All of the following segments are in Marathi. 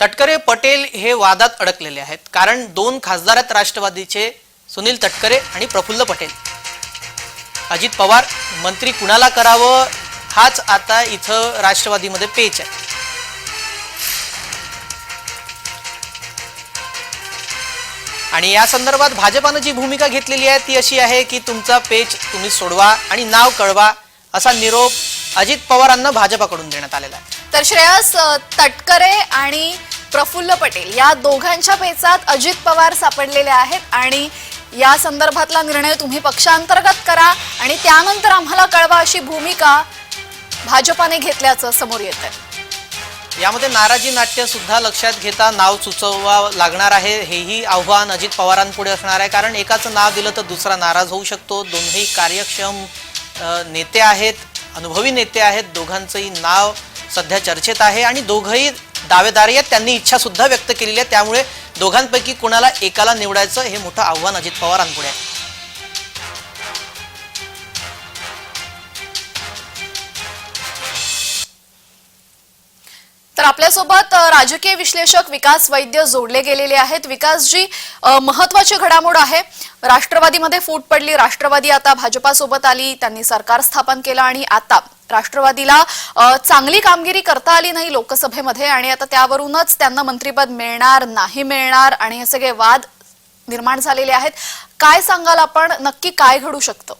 तटकरे पटेल हे वादात अडकलेले आहेत. कारण दोन खासदार आहेत राष्ट्रवादीचे सुनील तटकरे आणि प्रफुल्ल पटेल. अजित पवार मंत्री कुणाला करावं? हाच आता इथं राष्ट्रवादीमध्ये पेच आहे. आणि या संदर्भात भाजपानं जी भूमिका घेतलेली आहे ती अशी आहे की तुमचा पेच तुम्ही सोडवा आणि नाव कळवा असा निरोप अजित पवारांना भाजपाकडून देण्यात आलेला आहे. तर श्रेयस तटकरे आणि प्रफुल्ल पटेल या दोघांच्या पेचात अजित पवार सापडलेले आहेत आणि या संदर्भातला निर्णय तुम्ही पक्षांतर्गत करा आणि त्यानंतर आम्हाला कळवा अशी भूमिका भाजपाने घेतल्याचं समोर येत आहे यामध्ये नाराजी नाट्य सुद्धा लक्षात घेता नाव सुचवावं लागणार आहे हेही आव्हान अजित पवारांपुढे असणार आहे. कारण एकाचं नाव दिलं तर दुसरा नाराज होऊ शकतो. दोन्ही कार्यक्षम नेते आहेत. अनुभवी नेते आहेत दोघांचंही नाव सध्या चर्चेत आहे आणि दोघंही दावेदारी आहेत. त्यांनी इच्छासुद्धा व्यक्त केलेली आहे. त्यामुळे दोघांपैकी कुणाला एकाला निवडायचं हे मोठं आव्हान अजित पवारांपुढे आहे. आपल्यासोबत राजकीय विश्लेषक विकास वैद्य जोडले गेलेले आहेत. विकासजी महत्वाची घडामोड आहे. राष्ट्रवादीमध्ये फूट पडली. राष्ट्रवादी आता भाजपासोबत आली. त्यांनी सरकार स्थापन केलं आणि आता राष्ट्रवादीला चांगली कामगिरी करता आली नाही लोकसभेमध्ये आणि आता त्यावरूनच त्यांना मंत्रीपद मिळणार नाही मिळणार आणि हे सगळे वाद निर्माण झालेले आहेत. काय सांगाल आपण? नक्की काय घडू शकतं?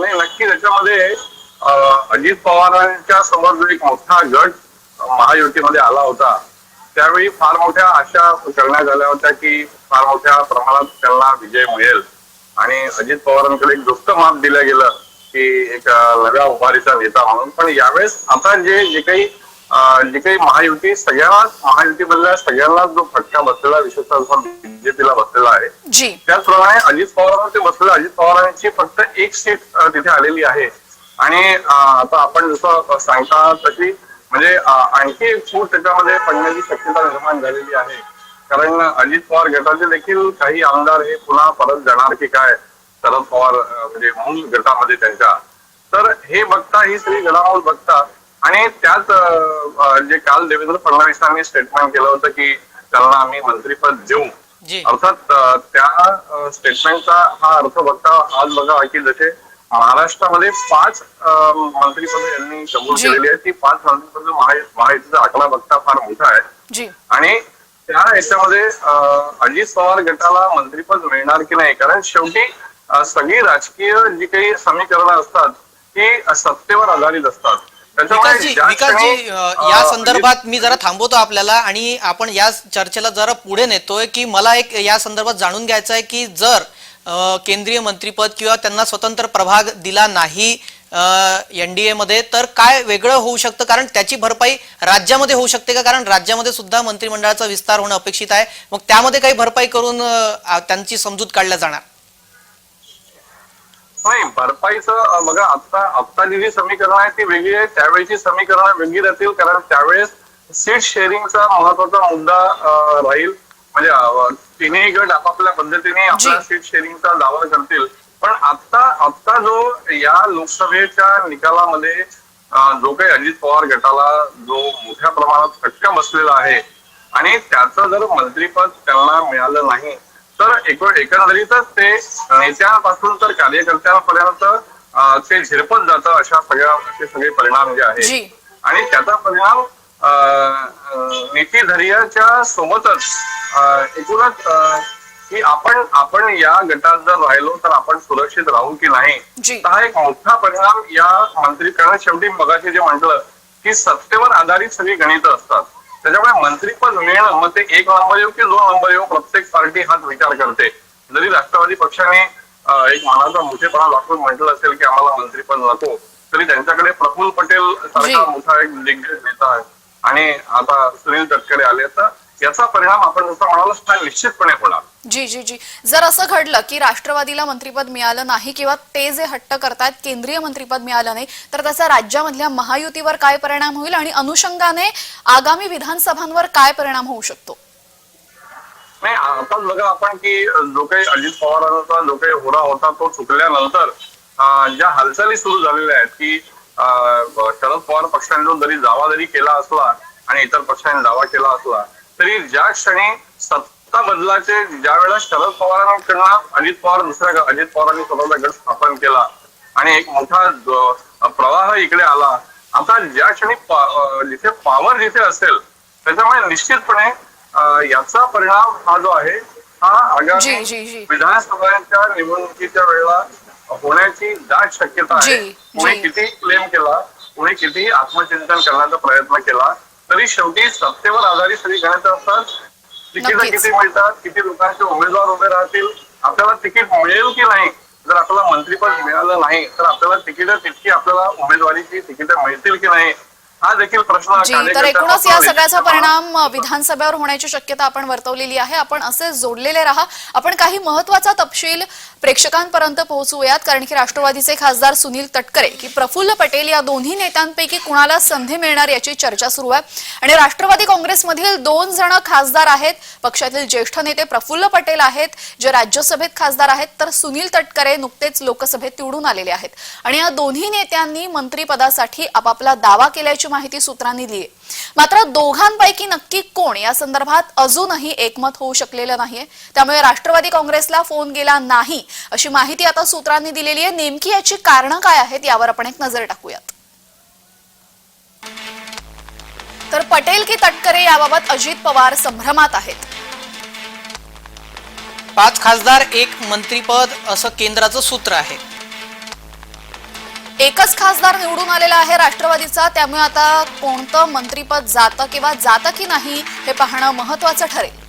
नाही नक्की त्याच्यामध्ये अजित पवारांच्या समोर जो एक मोठा गट महायुतीमध्ये आला होता त्यावेळी फार मोठ्या आशा करण्यात आल्या होत्या की फार मोठ्या प्रमाणात त्यांना विजय मिळेल. आणि अजित पवारांकडे एक दुष्ट माप दिलं गेलं की एक नव्या उभारीचा नेता म्हणून. पण यावेळेस आता जे जे काही जे काही महायुती सगळ्यांनाच महायुतीमधल्या सगळ्यांनाच जो फटका बसलेला विशेषतः बीजेपीला बसलेला आहे त्याचप्रमाणे अजित पवारांवर ते बसलेलं अजित पवारांची फक्त एक सीट तिथे आलेली आहे. आणि आता आपण जसं सांगता तशी म्हणजे आणखी एक फूट त्याच्यामध्ये पडण्याची शक्यता निर्माण झालेली आहे. कारण अजित पवार गटाचे देखील काही आमदार हे पुन्हा परत जाणार की काय शरद पवार म्हणजे मूळ गटामध्ये त्यांच्या. तर हे बघता ही सगळी घडामोड बघता आणि त्यात अ, जे काल देवेंद्र फडणवीसांनी स्टेटमेंट केलं होतं की त्यांना आम्ही मंत्रीपद देऊ. अर्थात त्या स्टेटमेंटचा हा अर्थ बघता आज बघा की जसे महाराष्ट्रामध्ये पाच मंत्रिपदे यांनी कबूल. केलेली आहेत. ती पाच मंत्रिपद महायुतीचा आकडा बघता फार मोठा आहे. जी. आणि त्या याच्यामध्ये अजित पवार गटाला मंत्रिपद मिळणार की नाही? कारण शेवटी सगळी राजकीय जी काही समीकरणं असतात ती सत्तेवर आधारित असतात. विकासजी या संदर्भात मी जरा थांबवतो आपल्याला आणि आपण या चर्चेला जरा पुढे नेतोय की मला एक या संदर्भात जाणून घ्यायचं आहे की जर केंद्रीय मंत्रीपद किंवा त्यांना स्वतंत्र प्रभाग दिला नाही एनडीए मध्ये तर काय वेगळं होऊ शकतं? कारण त्याची भरपाई राज्यामध्ये होऊ शकते का? कारण राज्यामध्ये सुद्धा मंत्रिमंडळाचा विस्तार होणं अपेक्षित आहे. मग त्यामध्ये काही भरपाई करून त्यांची समजूत काढल्या जाणार. नाही भरपाईचं बघा आता आत्ताची जी समीकरण आहे ती वेगळी आहे त्यावेळेची समीकरण वेगळी राहतील कारण त्यावेळेस सीट शेअरिंगचा महत्त्वाचा मुद्दा राहील. म्हणजे तिन्ही गट आपापल्या पद्धतीने आपल्या जी. सीट शेअरिंगचा दावा करतील. पण आता आता जो या लोकसभेच्या निकालामध्ये जो काही अजित पवार गटाला जो मोठ्या प्रमाणात फटका बसलेला आहे आणि त्याचं जर मंत्रीपद त्यांना मिळालं नाही तर एक एकंदरीतच ते नेत्यांपासून तर कार्यकर्त्यांपर्यंत ते झिरपत जातं अशा सगळ्या असे सगळे परिणाम जे आहेत. आणि त्याचा परिणाम नीतीधैर्याच्या सोबतच अं, एकूणच की आपण आपण या गटात जर राहिलो तर आपण सुरक्षित राहू की नाही. तर हा एक मोठा परिणाम या मंत्री कारण शेवटी मगाशी जे म्हटलं की सत्तेवर आधारित सगळी गणितं असतात त्याच्यामुळे मंत्रीपद मिळणं मग ते एक नंबर येऊ की दोन नंबर येऊ प्रत्येक पार्टी हाच विचार करते जरी राष्ट्रवादी पक्षाने एक मनाचा मोठेपणा दाखवून म्हटलं असेल की आम्हाला मंत्रीपद नको तरी त्यांच्याकडे प्रफुल्ल पटेल. सारखा मोठा एक दिग्गज नेता आहे आणि आता सुनील तटकरे आले तर याचा परिणाम आपण जसं म्हणालो निश्चितपणे होणार. जी जी जी. जर असं घडलं की राष्ट्रवादीला मंत्रीपद मिळालं नाही किंवा ते जे हट्ट करतात केंद्रीय मंत्रीपद मिळालं नाही तर त्याचा राज्यामधल्या महायुतीवर काय परिणाम होईल आणि अनुषंगाने आगामी विधानसभांवर काय परिणाम होऊ शकतो? नाही आता बघा आपण की जो काही अजित पवारांचा जो काही होरा होता तो चुकल्यानंतर ज्या हालचाली सुरू झालेल्या आहेत की शरद पवार पक्षाने जो जरी दावा जरी केला असला आणि इतर पक्षाने दावा केला असला तरी ज्या क्षणी सत्ता बदलाचे ज्या वेळेला शरद पवारांकडनं अजित पवार दुसऱ्या अजित पवारांनी स्वतःचा गट स्थापन केला आणि एक मोठा प्रवाह इकडे आला आता ज्या क्षणी जिथे पॉवर जिथे असेल त्याच्यामुळे निश्चितपणे याचा परिणाम हा जो आहे हा आगामी. विधानसभांच्या निवडणुकीच्या वेळेला दाट शक्यता आहे? जी. किती क्लेम केला कोणी किती आत्मचिंतन करण्याचा प्रयत्न केला तरी शेवटी सत्तेवर आधारित सगळी गणित असतात. तिकीट. किती मिळतात? किती लोकांचे उमेदवार उभे राहतील? आपल्याला तिकीट मिळेल की नाही? जर आपल्याला मंत्रीपद मिळालं नाही तर आपल्याला तिकीट तितकी आपल्याला उमेदवारीची तिकीट मिळतील की नाही? हा देखील प्रश्न जी तर एकूणच या. सगळ्याचा परिणाम विधानसभेवर होण्याची शक्यता आपण वर्तवलेली आहे. आपण असे जोडलेले राहा. आपण काही महत्त्वाचा तपशील प्रेक्षकांपर्यंत पोहोचूयात कारण की राष्ट्रवादीचे खासदार सुनील तटकरे की प्रफुल्ल पटेल या दोन्ही नेत्यांपैकी कुणाला संधी मिळणार याची चर्चा सुरू आहे. आणि राष्ट्रवादी काँग्रेसमधील दोन जण खासदार आहेत. पक्षातील ज्येष्ठ नेते प्रफुल्ल पटेल आहेत. जे राज्यसभेत खासदार आहेत तर सुनील तटकरे नुकतेच लोकसभेत निवडून आलेले आहेत. आणि या दोन्ही नेत्यांनी मंत्रिपदासाठी आपापला दावा केल्याची माहिती सूत्रांनी दिली मात्र दोघांपैकी नक्की कोण? या संदर्भात अजूनही एकमत होऊ शकलेलं नाहीये. त्यामुळे राष्ट्रवादी काँग्रेसला फोन गेला नाही अशी माहिती आता सूत्रांनी दिलेली आहे नेमकी याची कारणं काय आहेत यावर आपण एक नजर टाकूयात. तर पटेल की तटकरे याबाबत अजित पवार संभ्रमात आहेत. पाच खासदार एक मंत्रीपद असं केंद्राचं सूत्र आहे. एकच खासदार निवडून आलेला आहे राष्ट्रवादीचा. त्यामुळे आता कोणतं मंत्रीपद जातं किंवा जातं की नाही हे पाहणं महत्वाचं ठरेल.